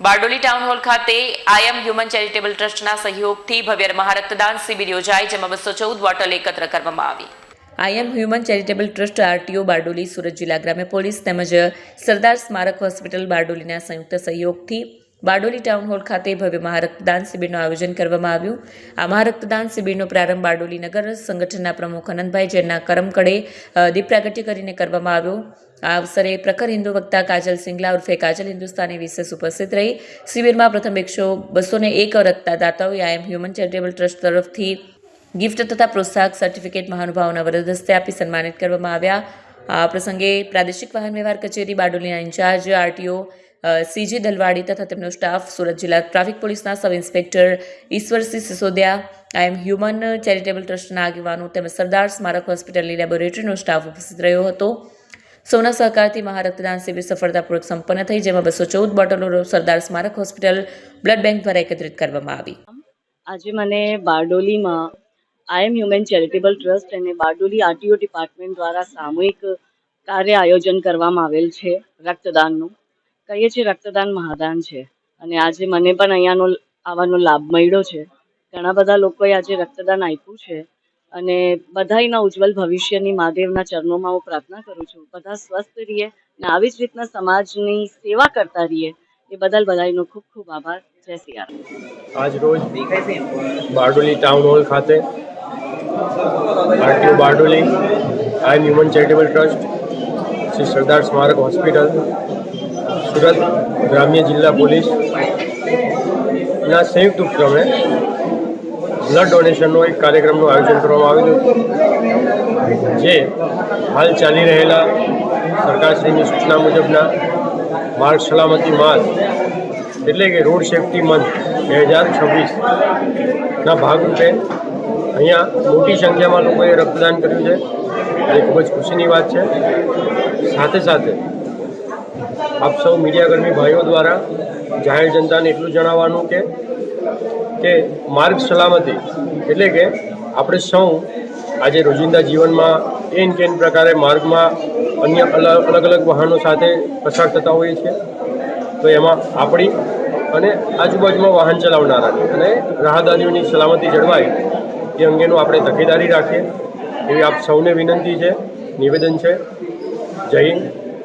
Bardoli town hall ખાતે I am human charitable ટ્રસ્ટના સહયોગથી ભવ્ય મહારક્તદાન શિબિર યોજાઈ જેમાં બસો ચૌદ બોટલ એકત્ર કરવામાં આવી. I am human charitable trust RTO Bardoli Surat જિલ્લા ગ્રામ્ય પોલીસ તેમજ સરદાર સ્મારક હોસ્પિટલ બારડોલીના સંયુક્ત સહયોગથી બારડોલી ટાઉન હોલ ખાતે ભવ્ય મહારક્તદાન શિબિરનું આયોજન કરવામાં આવ્યું. આ મહારક્તદાન શિબિરનો પ્રારંભ બારડોલી નગર સંગઠનના પ્રમુખ અનંતભાઈ જૈનના કરમકડે દીપ પ્રાગટ્ય કરીને કરવામાં આવ્યો. આ અવસરે પ્રખર હિન્દુ વક્તા કાજલ સિંગલા ઉર્ફે કાજલ હિન્દુસ્તાની વિશેષ ઉપસ્થિત રહી. શિબિરમાં પ્રથમ એકસો બસોને એક રક્તદાતાઓએ I am human charitable trust તરફથી ગિફ્ટ તથા પ્રોત્સાહક સર્ટિફિકેટ મહાનુભાવોના વરદ હસ્તે આપી સન્માનિત કરવામાં આવ્યા. આ પ્રસંગે પ્રાદેશિક વાહન વ્યવહાર કચેરી બારડોલીના in charge, RTO CG Dalwadi તથા તેમનો સ્ટાફ સુરત જિલ્લા ટ્રાફિક પોલીસના sub inspector Ishwarsinh Sisodiya I am human charitable ટ્રસ્ટના આગેવાનો તેમજ સરદાર સ્મારક હોસ્પિટલની લેબોરેટરીનો સ્ટાફ ઉપસ્થિત રહ્યો હતો. સૌના સહકારથી મહારક્તદાન શિબિર સફળતાપૂર્વક સંપન્ન થઈ, જેમાં બસો ચૌદ બોટલો સરદાર સ્મારક હોસ્પિટલ બ્લડ બેંક દ્વારા એકત્રિત કરવામાં આવી. આજે મને બારડોલીમાં I am human charitable trust અને બારડોલી આરટીઓ ડિપાર્ટમેન્ટ દ્વારા સામૂહિક કાર્ય આયોજન કરવામાં આવેલ છે રક્તદાનનું. કહીએ છીએ રક્તદાન મહાદાન છે. અને આજે મને પણ અહીંયાનો આવવાનો લાભ મળ્યો છે. ઘણા બધા લોકોએ આજે રક્તદાન આપ્યું છે. અને બધાયના ઉજ્જવલ ભવિષ્યની મહાદેવના ચરણોમાં હું પ્રાર્થના કરું છું. બધા સ્વસ્થ રહીએ અને આવી જ રીતના સમાજની સેવા કરતા રહીએ. એ બદલ બધાયનો ખૂબ ખૂબ આભાર. જય રામ. આજ રોજ બારડોલી ટાઉન હોલ ખાતે RTO Bardoli, I human charitable trust, Shri Sardar Smarak hospital Surat ગ્રામ્ય જિલ્લા પોલીસના સંયુક્ત ઉપક્રમે બ્લડ ડોનેશનનો એક કાર્યક્રમનું આયોજન કરવામાં આવેલું હતું, જે હાલ ચાલી રહેલા સરકારશ્રીની સૂચના મુજબના માર્ગ સલામતી માસ એટલે કે રોડ સેફટી મંથ બે હજાર છવ્વીસના ભાગરૂપે અહીંયા મોટી સંખ્યામાં લોકોએ રક્તદાન કર્યું છે, જે ખૂબ જ ખુશીની વાત છે. સાથે સાથે આપ સૌ મીડિયાકર્મી ભાઈઓ દ્વારા જાહેર જનતાને એટલું જણાવવાનું કે કે માર્ગ સલામતી એટલે કે આપણે સૌ આજે રોજિંદા જીવનમાં એન કેન પ્રકારે માર્ગમાં અન્ય અલગ અલગ અલગ વાહનો સાથે પસાર થતા હોઈએ છીએ. તો એમાં આપણી અને આજુબાજુમાં વાહન ચલાવનારાની અને રાહદારીઓની સલામતી જળવાય એ અંગેનું આપણે તકેદારી રાખીએ. એવી આપ સૌને વિનંતી છે, નિવેદન છે. જય હિન્દ.